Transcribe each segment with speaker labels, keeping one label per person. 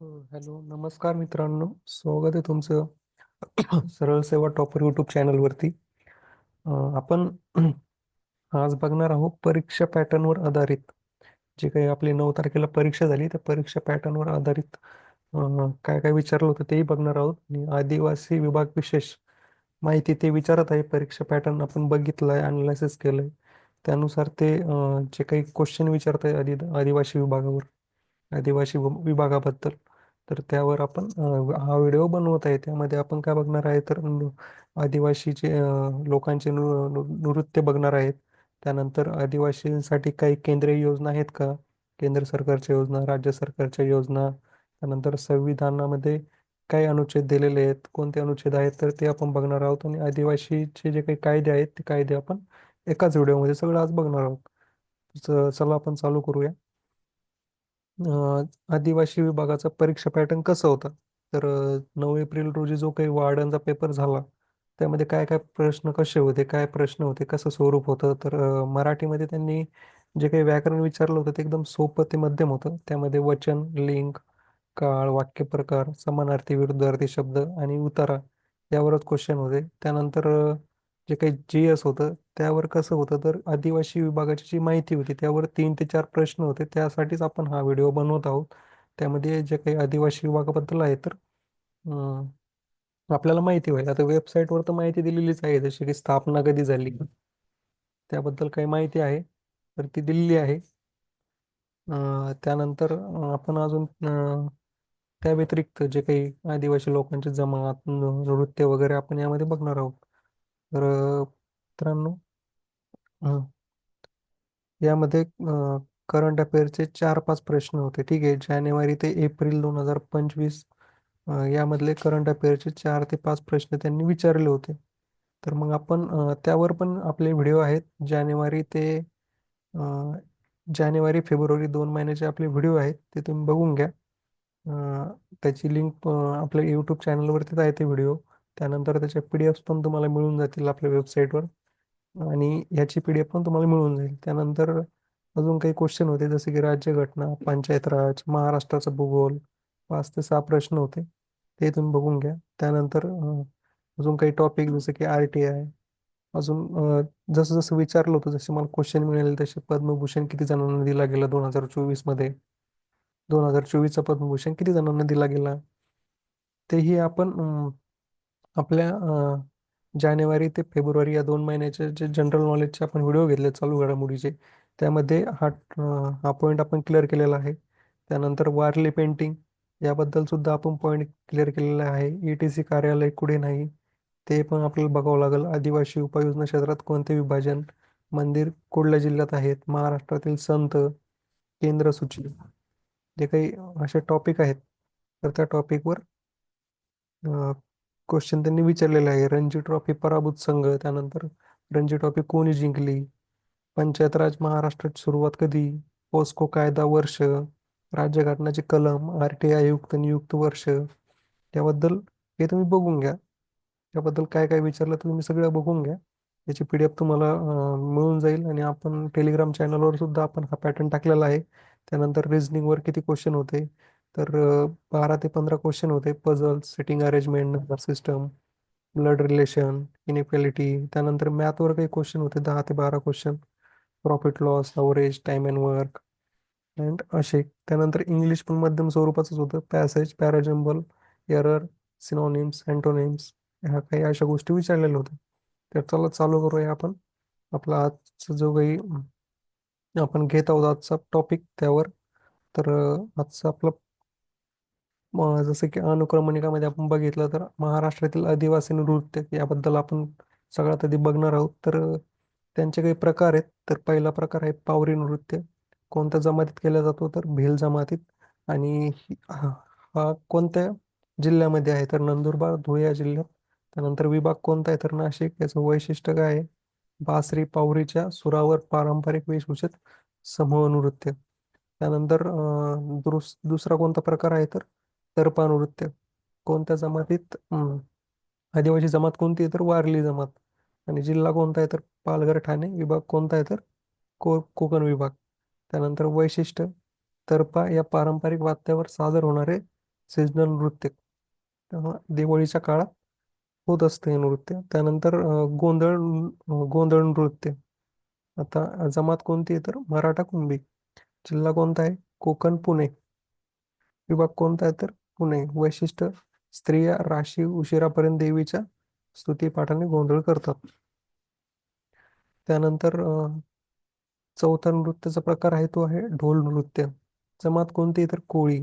Speaker 1: Hello नमस्कार मित्रांनो. स्वागत आहे तुमचं सरळ सेवा टॉपर यूट्यूब चॅनलवरती आपण आज बघणार आहोत परीक्षा पॅटर्नवर आधारित. जे काही आपली नऊ तारखेला परीक्षा झाली त्या परीक्षा पॅटर्नवर आधारित काय काय विचारलं होतं तेही बघणार आहोत. आणि आदिवासी विभाग विशेष माहिती ते विचारत आहे. परीक्षा पॅटर्न आपण बघितलं आहे अनालिसिस केलं आहे त्यानुसार ते जे काही क्वेश्चन विचारत आहे आदि आदिवासी विभागावर आदिवासी विभागाबद्दल. तर त्यावर आपण हा व्हिडिओ बनवत आहे. त्यामध्ये आपण काय बघणार आहे तर आदिवासीचे लोकांचे नृ नृ- नृत्य बघणार आहेत. त्यानंतर आदिवासींसाठी काही केंद्रीय योजना आहेत का? केंद्र सरकारच्या योजना राज्य सरकारच्या योजना. त्यानंतर संविधानामध्ये काय अनुच्छेद दिलेले आहेत? कोणते अनुच्छेद आहेत? तर ते आपण बघणार आहोत आणि आदिवासीचे जे काही कायदे आहेत ते कायदे आपण एकाच व्हिडिओमध्ये सगळं आज बघणार आहोत. चला आपण चालू करूया. आदिवासी विभागाचा परीक्षा पॅटर्न कसं होता? तर नऊ एप्रिल रोजी जो काही वार्डनचा पेपर झाला त्यामध्ये काय काय प्रश्न कसे होते काय प्रश्न होते कसं स्वरूप होतं? तर मराठीमध्ये त्यांनी जे काही व्याकरण विचारलं होतं ते एकदम सोपं ते मध्यम होतं. त्यामध्ये वचन लिंग काळ वाक्यप्रकार समानार्थी विरुद्धार्थी शब्द आणि उतारा यावरच क्वेश्चन होते. त्यानंतर जे काही जी एस होतं त्यावर कसं होतं तर आदिवासी विभागाची जी माहिती होती त्यावर तीन ते चार प्रश्न होते. त्यासाठीच आपण हा व्हिडिओ बनवत आहोत. त्यामध्ये जे काही आदिवासी विभागाबद्दल आहे तर आपल्याला माहिती होईल आता वेबसाईटवर तर माहिती दिलेलीच आहे जशी की स्थापना कधी झाली? त्याबद्दल काही माहिती आहे तर ती दिलेली आहे. त्यानंतर आपण अजून त्या व्यतिरिक्त जे काही आदिवासी लोकांचे जमात नृत्य वगैरे आपण यामध्ये बघणार आहोत. तर मित्रांनो यामध्ये करंट अफेअरचे चार पाच प्रश्न होते. ठीक आहे जानेवारी ते एप्रिल दोन हजार पंचवीस यामधले करंट अफेअरचे चार ते पाच प्रश्न त्यांनी विचारले होते. तर मग आपण त्यावर पण आपले व्हिडिओ आहेत. जानेवारी ते जानेवारी फेब्रुवारी दोन महिन्याचे आपले व्हिडिओ आहेत. ते तुम्ही बघून घ्या. त्याची लिंक आपल्या यूट्यूब चॅनलवरतीच आहे ते व्हिडिओ. त्यानंतर त्याच्या पी डी एफ पण तुम्हाला मिळून जातील आपल्या वेबसाईटवर आणि ह्याची पी डी एफ पण तुम्हाला मिळून जाईल. त्यानंतर अजून काही क्वेश्चन होते जसे की राज्यघटना पंचायत राज महाराष्ट्राचा भूगोल पाच ते सहा प्रश्न होते ते तुम्ही बघून घ्या. त्यानंतर अजून काही टॉपिक जसं की आर टी आय अजून जसं जसं विचारलं होतं जसे मला क्वेश्चन मिळाले तसे पद्मभूषण किती जणांना दिला गेला दोन हजार चोवीसमध्ये? दोन हजार चोवीसचा पद्मभूषण किती जणांना दिला गेला? तेही आपण आपल्या जानेवारी ते फेब्रुवारी या दोन महिन्याचे जे जनरल नॉलेजचे आपण व्हिडिओ घेतले चालू घडामोडीचे त्यामध्ये हा हा पॉईंट आपण क्लिअर केलेला आहे. त्यानंतर वारली पेंटिंग याबद्दल सुद्धा आपण पॉईंट क्लिअर केलेला आहे. ई टी सी कार्यालय कुठे नाही ते पण आपल्याला बघावं लागेल. आदिवासी उपयोजना क्षेत्रात कोणते विभाजन मंदिर कुठल्या जिल्ह्यात आहेत? महाराष्ट्रातील संत केंद्र सूची. जे काही असे टॉपिक आहेत तर त्या टॉपिकवर क्वेश्चन त्यांनी विचारलेला आहे. रणजी ट्रॉफी पराभूत संघ त्यानंतर रणजी ट्रॉफी कोणी जिंकली? पंचायत राज महाराष्ट्राची सुरुवात कधी? पोस्को कायदा वर्ष राज्यघटनाचे कलम आर टी आयुक्त नियुक्त वर्ष याबद्दल हे तुम्ही बघून घ्या. त्याबद्दल काय काय विचारलं तर तुम्ही सगळं बघून घ्या. याची पी डी एफ तुम्हाला मिळून जाईल आणि आपण टेलिग्राम चॅनलवर सुद्धा आपण हा पॅटर्न टाकलेला आहे. त्यानंतर रिझनिंगवर किती क्वेश्चन होते? तर बारा ते पंधरा क्वेश्चन होते. Puzzle seating arrangement number system blood relation inequality त्यानंतर मॅथवर काही क्वेश्चन होते. दहा ते बारा question profit loss average time and work and असे. त्यानंतर इंग्लिश पण मध्यम स्वरूपाचंच होतं. Passage parajumble error synonyms antonyms ह्या काही अशा गोष्टी विचारलेल्या होत्या. तर चला चालू करूया आपण. आपला आजचा जो काही आपण घेत आहोत आजचा टॉपिक त्यावर. तर आजचा आपला म, जसं की अनुक्रमणिकामध्ये आपण बघितलं तर महाराष्ट्रातील आदिवासी नृत्य याबद्दल आपण सगळ्यात आधी बघणार आहोत. तर त्यांचे काही प्रकार आहेत. तर पहिला प्रकार आहे पावरी नृत्य. कोणत्या जमातीत केला जातो? तर भिल जमातीत. आणि हा हा कोणत्या जिल्ह्यामध्ये आहे? तर नंदुरबार धुळे या जिल्ह्यात. त्यानंतर विभाग कोणता आहे? तर नाशिक. याचं वैशिष्ट्य काय आहे? बासरी पावरीच्या सुरावर पारंपरिक वेशभूषेत समूह नृत्य. त्यानंतर अं, दुस दुसरा कोणता प्रकार आहे? तर नृत्य कोणत्या जमातीत? आदिवासी जमात कोणती आहे तर वारली जमात. आणि जिल्हा कोणता आहे तर पालघर ठाणे विभाग कोणता आहे तर को कोकण विभाग. त्यानंतर वैशिष्ट्य तरपा या पारंपरिक वाद्यावर सादर होणारे सीजनल नृत्य. दिवाळीच्या काळात होत असतं हे नृत्य. त्यानंतर गोंधळ गोंधळ नृत्य. आता जमात कोणती आहे तर मराठा कुंभी जिल्हा कोणता आहे? कोकण पुणे. विभाग कोणता आहे तर पुणे वैशिष्ट्य स्त्रिया राशी उशिरापर्यंत देवीच्या स्तुतीपाठाने गोंधळ करतात. त्यानंतर चौथा नृत्याचा प्रकार आहे तो आहे ढोल नृत्य. जमात कोणती तर कोळी.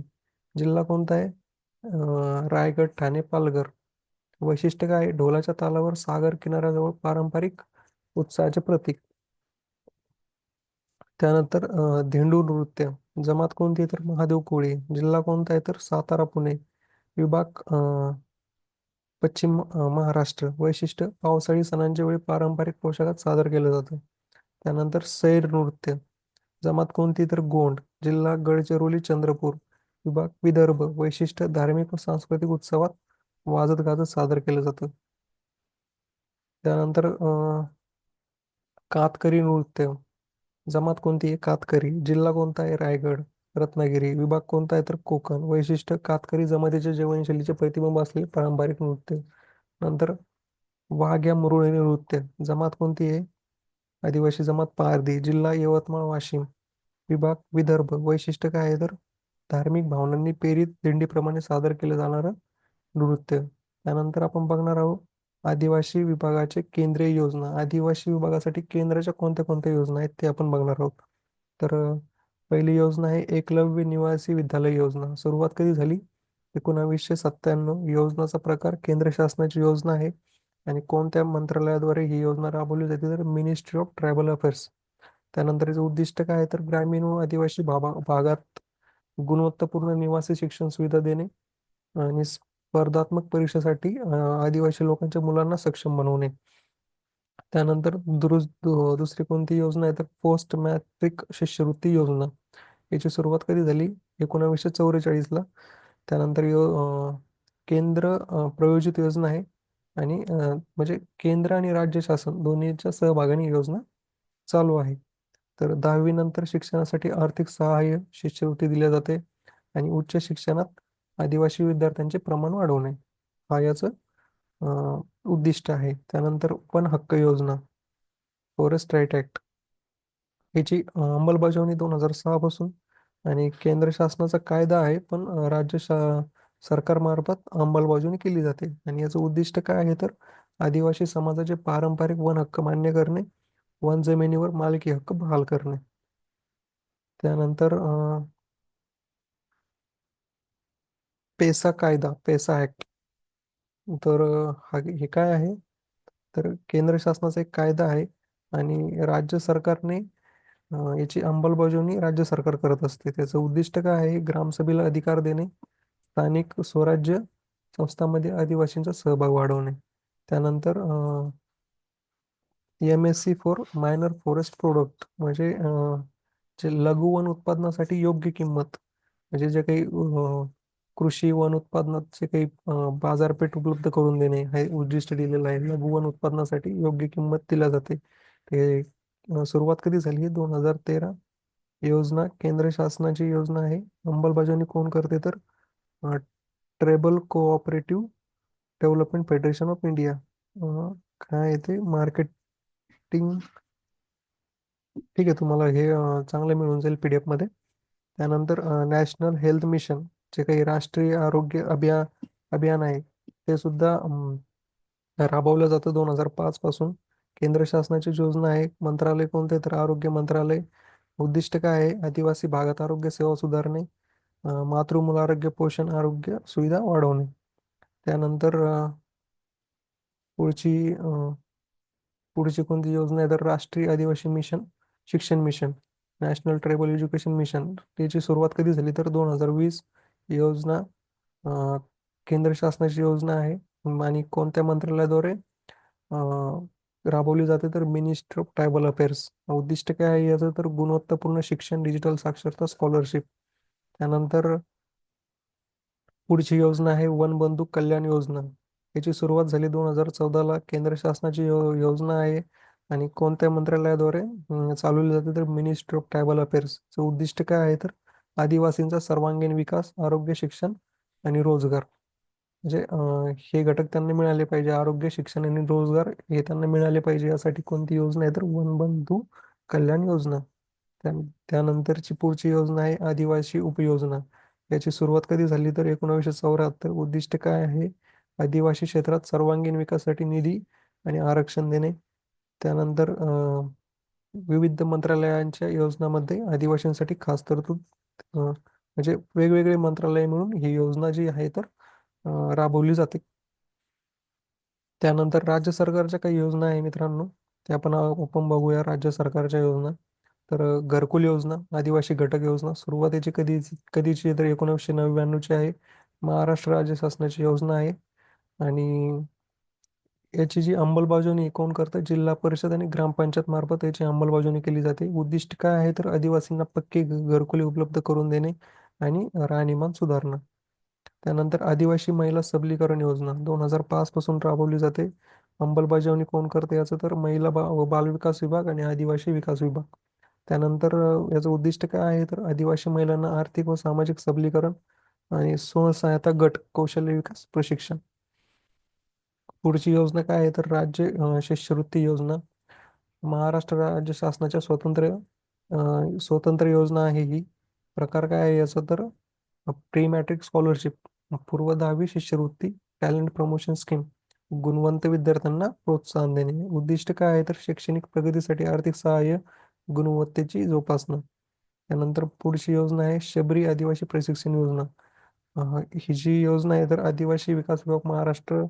Speaker 1: जिल्हा कोणता आहे? रायगड ठाणे पालघर. वैशिष्ट्य काय? ढोलाच्या तालावर सागर किनाऱ्याजवळ पारंपरिक उत्साहाचे प्रतीक. त्यानंतर धेंडू नृत्य जमात कोणती तर महादेव कोळी जिल्हा कोणता आहे तर सातारा पुणे विभाग पश्चिम महाराष्ट्र. वैशिष्ट्य पावसाळी सणांच्या वेळी पारंपरिक पोशाखात सादर केलं जातं. त्यानंतर सैर नृत्य जमात कोणती तर गोंड जिल्हा गडचिरोली चंद्रपूर विभाग विदर्भ. वैशिष्ट्य धार्मिक व सांस्कृतिक उत्सवात वाजत गाजत सादर केलं जातं. त्यानंतर कातकरी नृत्य जमात कोणती? आहे कातकरी. जिल्हा कोणता आहे? रायगड रत्नागिरी. विभाग कोणता आहे? तर कोकण. वैशिष्ट्य कातकरी जमातीच्या जीवनशैलीचे प्रतिबिंब असलेले पारंपरिक नृत्य. नंतर वाघ्या मुरुळी नृत्य. जमात कोणती आहे? आदिवासी जमात पारधी. जिल्हा यवतमाळ वाशिम. विभाग विदर्भ. वैशिष्ट्य काय आहे? तर धार्मिक भावनांनी प्रेरित दिंडीप्रमाणे सादर केलं जाणारं नृत्य. त्यानंतर आपण बघणार आहोत आदिवासी विभागाचे केंद्रीय योजना. आदिवासी विभागासाठी केंद्राच्या कोणत्या कोणत्या योजना आहेत ते आपण बघणार आहोत. तर पहिली योजना आहे एकलव्य निवासी विद्यालय योजना. सुरुवात कधी झाली? एकोणावीसशे सत्त्याण्णव. योजनाचा प्रकार केंद्र शासनाची योजना आहे आणि कोणत्या मंत्रालयाद्वारे ही योजना राबवली जाते? तर मिनिस्ट्री ऑफ ट्रायबल अफेअर्स त्यानंतर याचं उद्दिष्ट काय आहे? तर ग्रामीण व आदिवासी भागात गुणवत्तापूर्ण निवासी शिक्षण सुविधा देणे आणि स्पर्धात्मक परीक्षेसाठी आदिवासी लोकांच्या मुलांना सक्षम बनवणे त्यानंतर दुसरी कोणती योजना आहे? तर पोस्ट मॅट्रिक शिष्यवृत्ती योजना. याची सुरुवात कधी झाली? एकोणावीसशे चौवेचाळीसला त्यानंतर यो केंद्र प्रयोजित योजना आहे. आणि म्हणजे केंद्र आणि राज्य शासन दोन्हीच्या सहभागाने योजना चालू आहे. तर दहावी नंतर शिक्षणासाठी आर्थिक सहाय्य शिष्यवृत्ती दिल्या जाते. आणि उच्च शिक्षणात आदिवासी विद्यार्थ्यांचे प्रमाण वाढवणे हा याचं उद्दिष्ट आहे. त्यानंतर वन हक्क योजना फॉरेस्ट राईट ऍक्ट याची अंमलबजावणी दोन हजार सहा पासून आणि केंद्र शासनाचा कायदा आहे पण राज्य शा सरकारमार्फत अंमलबजावणी केली जाते. आणि याचं उद्दिष्ट काय आहे तर आदिवासी समाजाचे पारंपरिक वन हक्क मान्य करणे वन जमिनीवर मालकी हक्क बहाल करणे. त्यानंतर पेसा कायदा पेसा ऍक्ट तर हा हे काय आहे? तर केंद्र शासनाचा एक कायदा आहे आणि राज्य सरकारने याची अंमलबजावणी राज्य सरकार करत असते. त्याचं उद्दिष्ट काय आहे? ग्रामसभेला अधिकार देणे स्थानिक स्वराज्य संस्थांमध्ये आदिवासींचा सहभाग वाढवणे. त्यानंतर M S C for minor forest product म्हणजे जे लघु वन उत्पादनासाठी योग्य किंमत. म्हणजे जे काही कृषी वन उत्पादनाचे काही बाजारपेठ उपलब्ध करून देणे हे उद्दिष्ट दिलेलं आहे. लघु वन उत्पादनासाठी योग्य किंमत दिल्या जाते. ते सुरुवात कधी झाली दोन हजार तेरा योजना केंद्र शासनाची योजना आहे. अंमलबजावणी कोण करते तर? Tribal cooperative development federation of India. काय आहे ते? मार्केटिंग. ठीक आहे तुम्हाला हे चांगलं मिळून जाईल पी डी एफमध्ये. त्यानंतर नॅशनल हेल्थ मिशन. जे काही राष्ट्रीय आरोग्य अभियान अभियान आहे ते सुद्धा राबवलं जातं दोन हजार पाच पासून. केंद्र शासनाची योजना आहे मंत्रालय कोणते तर आरोग्य मंत्रालय. उद्दिष्ट काय आहे? आदिवासी भागात आरोग्य सेवा सुधारणे मातृमूल आरोग्य पोषण आरोग्य सुविधा वाढवणे. त्यानंतर पुढची पुढची कोणती योजना आहे? तर राष्ट्रीय आदिवासी मिशन शिक्षण mission national tribal education mission. त्याची सुरुवात कधी झाली? तर दोन हजार वीस योजना केंद्र शासनाची योजना आहे आणि कोणत्या मंत्रालयाद्वारे राबवली जाते तर मिनिस्टर ऑफ ट्रायबल अफेअर्स उद्दिष्ट काय आहे याचं तर गुणवत्तापूर्ण शिक्षण डिजिटल साक्षरता स्कॉलरशिप त्यानंतर पुढची योजना आहे वन बंधू कल्याण योजना. याची सुरुवात झाली दोन हजार चौदाला केंद्र शासनाची योजना आहे आणि कोणत्या मंत्रालयाद्वारे चालवली जाते तर मिनिस्ट्री ऑफ ट्रायबल अफेअर्स उद्दिष्ट काय आहे तर आदिवासींचा सर्वांगीण विकास आरोग्य शिक्षण आणि रोजगार. म्हणजे हे घटक त्यांना मिळाले पाहिजे. आरोग्य शिक्षण आणि रोजगार हे त्यांना मिळाले पाहिजे. यासाठी कोणती योजना आहे तर वन बंधू कल्याण योजना. त्या त्यानंतरची पुढची योजना आहे आदिवासी उपयोजना. याची सुरुवात कधी झाली? तर एकोणावीसशे चौऱ्याहत्तर. उद्दिष्ट काय आहे? आदिवासी क्षेत्रात सर्वांगीण विकासासाठी निधी आणि आरक्षण देणे. त्यानंतर विविध मंत्रालयांच्या योजनामध्ये आदिवासींसाठी खास तरतूद म्हणजे वेगवेगळे मंत्रालय मिळून ही योजना जी आहे तर राबवली जाते. त्यानंतर राज्य सरकारच्या काही योजना आहे मित्रांनो त्या आपण आपण बघूया. राज्य सरकारच्या योजना तर घरकुल योजना आदिवासी घटक योजना सुरुवातीची कधी कधीची तर एकोणीसशे नव्याण्णवची आहे. महाराष्ट्र राज्य शासनाची योजना आहे. आणि याची जी अंमलबजावणी कोण करतं? जिल्हा परिषद आणि ग्रामपंचायत मार्फत याची अंमलबजावणी केली जाते. उद्दिष्ट काय आहे? तर आदिवासींना पक्के घरकुली घरकुले उपलब्ध करून देणे आणि राहणीमान सुधारणं. त्यानंतर आदिवासी महिला सबलीकरण योजना दोन हजार पाच पासून राबवली जाते. अंमलबजावणी कोण करते याचं? तर महिला बा व बालविकास विभाग आणि आदिवासी विकास विभाग. त्यानंतर याचं उद्दिष्ट काय आहे? तर आदिवासी महिलांना आर्थिक व सामाजिक सबलीकरण आणि स्वसहायता गट कौशल्य विकास प्रशिक्षण. पुढची योजना काय आहे? तर राज्य शिष्यवृत्ती योजना. महाराष्ट्र राज्य शासनाच्या स्वतंत्र स्वतंत्र योजना आहे ही. प्रकार काय आहे याचा तर? प्री मॅट्रिक स्कॉलरशिप पूर्व दहावी शिष्यवृत्ती टॅलेंट प्रमोशन स्कीम गुणवंत विद्यार्थ्यांना प्रोत्साहन देणे. उद्दिष्ट काय आहे? तर शैक्षणिक प्रगतीसाठी आर्थिक सहाय्य गुणवत्तेची जोपासना. त्यानंतर पुढची योजना आहे शबरी आदिवासी प्रशिक्षण योजना. ही जी योजना आहे तर आदिवासी विकास विभाग महाराष्ट्र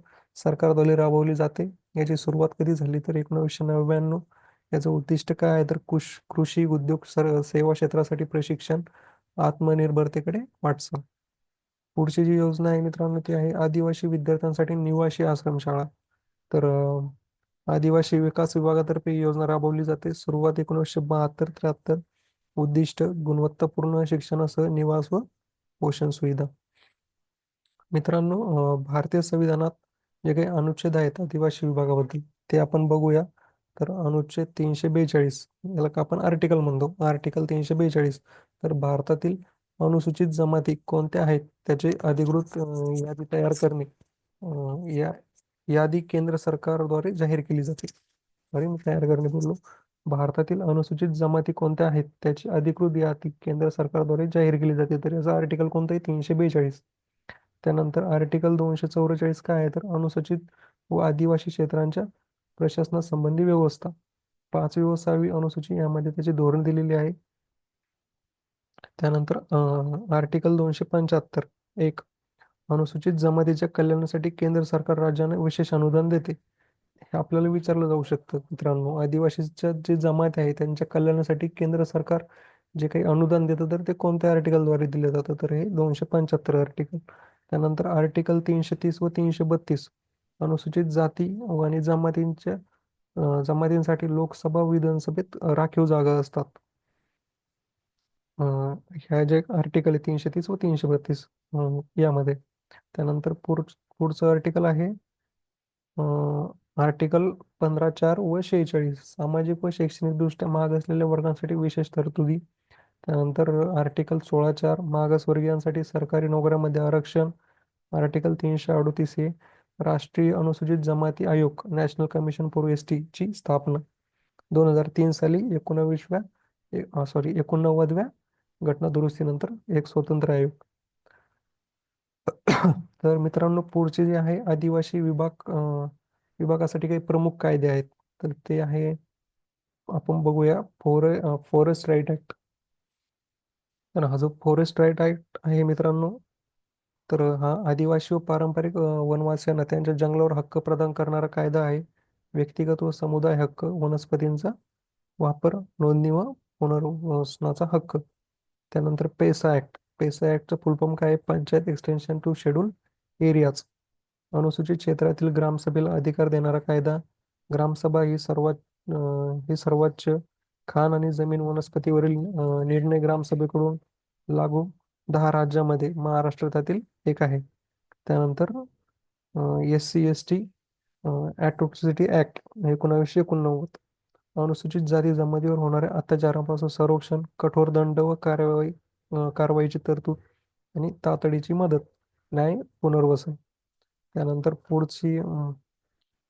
Speaker 1: सरकारद्वारे राबवली जाते. याची सुरुवात कधी झाली तर एकोणीसशे नव्याण्णव. याचं उद्दिष्ट काय आहे? तर कुश कृषी उद्योग सर सेवा क्षेत्रासाठी प्रशिक्षण आत्मनिर्भरतेकडे वाटचाल. पुढची जी योजना आहे मित्रांनो ती आहे आदिवासी विद्यार्थ्यांसाठी निवासी आश्रमशाळा. तर आदिवासी विकास विभागातर्फे ही योजना राबवली जाते. सुरुवात एकोणीसशे बहात्तर त्र्याहत्तर. उद्दिष्ट गुणवत्तापूर्ण शिक्षणासह निवास व पोषण सुविधा. मित्रांनो भारतीय संविधानात जे काही अनुच्छेद आहेत आदिवासी विभागाबद्दल ते आपण बघूया. तर अनुच्छेद तीनशे बेचाळीस याला का आपण आर्टिकल म्हणतो? आर्टिकल तीनशे बेचाळीस. तर भारतातील अनुसूचित जमाती कोणत्या आहेत? त्याचे अधिकृत यादी तयार करणे या यादी केंद्र सरकारद्वारे जाहीर केली जाते. अरे मी तयार करणे बोललो. भारतातील अनुसूचित जमाती कोणत्या आहेत? त्याची अधिकृत यादी केंद्र सरकारद्वारे जाहीर केली जाते. तर याचा आर्टिकल कोणता आहे? तीनशे बेचाळीस. त्यानंतर आर्टिकल दोनशे चौवेचाळीस काय आहे? तर अनुसूचित व आदिवासी क्षेत्रांच्या प्रशासनासंबंधी व्यवस्था. पाचवी व सहावी अनुसूची यामध्ये त्याचे धोरण दिलेली आहे. त्यानंतर आर्टिकल दोनशे पंच्याहत्तर एक अनुसूचित जमातीच्या कल्याणासाठी केंद्र सरकार राज्याने विशेष अनुदान देते. हे आपल्याला विचारलं जाऊ शकतं मित्रांनो. आदिवासीच्या जे जमाती आहे त्यांच्या कल्याणासाठी केंद्र सरकार जे काही अनुदान देतं तर ते कोणत्या आर्टिकलद्वारे दिले जातं? तर हे दोनशे पंच्याहत्तर आर्टिकल. त्यानंतर आर्टिकल तीनशे तीस व तीनशे बत्तीस अनुसूचित जाती व आणि जमातींच्या जमातींसाठी लोकसभा विधानसभेत राखीव जागा असतात. ह्या जे आर्टिकल आहे तीनशे तीस व तीनशे बत्तीस यामध्ये. त्यानंतर पुढचं आर्टिकल आहे आर्टिकल पंधरा चार व शेहेचाळीस. सामाजिक व शैक्षणिकदृष्ट्या महाग असलेल्या वर्गांसाठी विशेष तरतुदी त्यानंतर आर्टिकल सोळा चार मागासवर्गीयांसाठी सरकारी नोकऱ्यामध्ये आरक्षण. आर्टिकल तीनशे अडोतीस हे राष्ट्रीय अनुसूचित जमाती आयोग नॅशनल कमिशन फॉर एस ची स्थापना. दोन हजार तीन साली एकोणावीसव्या सॉरी एकोणनव्वदव्या घटना दुरुस्तीनंतर एक स्वतंत्र आयोग. तर मित्रांनो पुढचे जे आहे आदिवासी विभाग विभागासाठी काही प्रमुख कायदे आहेत. तर ते आहे आपण बघूया फोर फॉरेस्ट राईट ऍक्ट तर हा जो फॉरेस्ट राईट ऍक्ट आहे मित्रांनो तर हा आदिवासी व पारंपरिक वनवासियांना त्यांच्या जंगलावर हक्क प्रदान करणारा कायदा आहे. व्यक्तिगत व समुदाय हक्क वनस्पतींचा वापर नोंदणी व पुनर्वसनाचा हक्क. त्यानंतर पेसा ऍक्ट पेसा ऍक्टचं फुलफॉर्म काय आहे? Panchayat extension to schedule areas अनुसूचित क्षेत्रातील ग्रामसभेला अधिकार देणारा कायदा. ग्रामसभा ही सर्वात ही सर्वोच्च खाण आणि जमीन वनस्पतीवरील निर्णय ग्रामसभेकडून लागू दहा राज्यामध्ये महाराष्ट्र त्यातील एक आहे. त्यानंतर S C S T atrocity act एकोणावीसशे एकोणनव्वद अनुसूचित जाती जमातीवर होणाऱ्या अत्याचारापासून संरक्षण कठोर दंड व कार्यवाही कारवाईची तरतूद आणि तातडीची मदत न्याय पुनर्वसन. त्यानंतर पुढची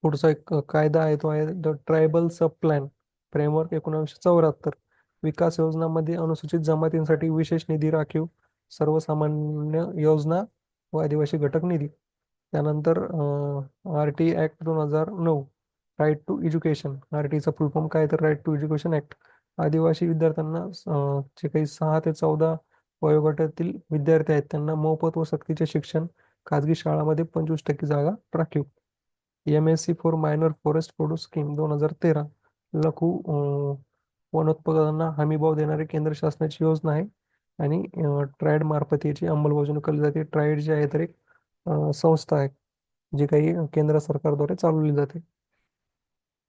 Speaker 1: पुढचा एक कायदा आहे तो आहे the tribal sub plan. Framework एकोणीसशे चौऱ्याहत्तर. विकास योजनामध्ये अनुसूचित जमातींसाठी विशेष निधी राखीव सर्वसामान्य योजना व आदिवासी घटक निधी. त्यानंतर आर टी ॲक्ट दोन हजार नऊ राईट टू एज्युकेशन. आर टीचा फुल फॉर्म काय तर राईट टू एज्युकेशन ॲक्ट आदिवासी विद्यार्थ्यांना जे काही सहा ते चौदा वयोगटातील विद्यार्थी आहेत त्यांना मोफत व सक्तीचे शिक्षण खाजगी शाळामध्ये पंचवीस टक्के जागा राखीव. M S C for minor forest produce scheme दोन हजार तेरा. लघु वनोत्पादनांना हमीभाव देणारी केंद्र शासनाची योजना आहे. आणि ट्रायड मार्फत याची अंमलबजावणी केली जाते. ट्रायड जी आहे तर एक संस्था आहे जी काही केंद्र सरकारद्वारे चालवली जाते.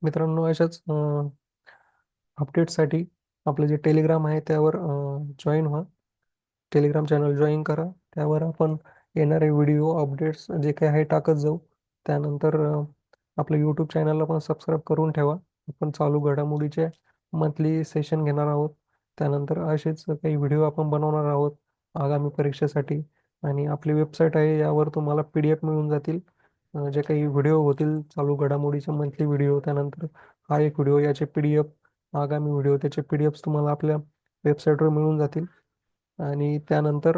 Speaker 1: मित्रांनो अशाच अपडेटसाठी आपलं जे टेलिग्राम आहे त्यावर जॉईन व्हा. टेलिग्राम चॅनल जॉईन करा. त्यावर आपण येणारे व्हिडिओ अपडेट्स जे काही आहे टाकत जाऊ. त्यानंतर आपलं यूट्यूब चॅनलला पण सबस्क्राईब करून ठेवा. आपण चालू घडामोडीचे मंथली सेशन घेणार आहोत. त्यानंतर असेच काही व्हिडिओ आपण बनवणार आहोत आगामी परीक्षेसाठी. आणि आपली वेबसाईट आहे यावर तुम्हाला पी डी एफ मिळून जातील. जे काही व्हिडिओ होतील चालू घडामोडीचे मंथली व्हिडिओ त्यानंतर हा एक व्हिडिओ याचे पी डी एफ आगामी व्हिडिओ त्याचे पी डी एफ्स तुम्हाला आपल्या वेबसाईटवर मिळून जातील. आणि त्यानंतर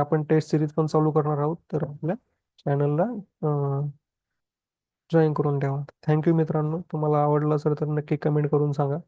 Speaker 1: आपण टेस्ट सिरीज पण चालू करणार आहोत. तर आपल्या चॅनलला जॉईन करून ठेवा. थँक्यू मित्रांनो. तुम्हाला आवडलं असेल तर नक्की कमेंट करून सांगा.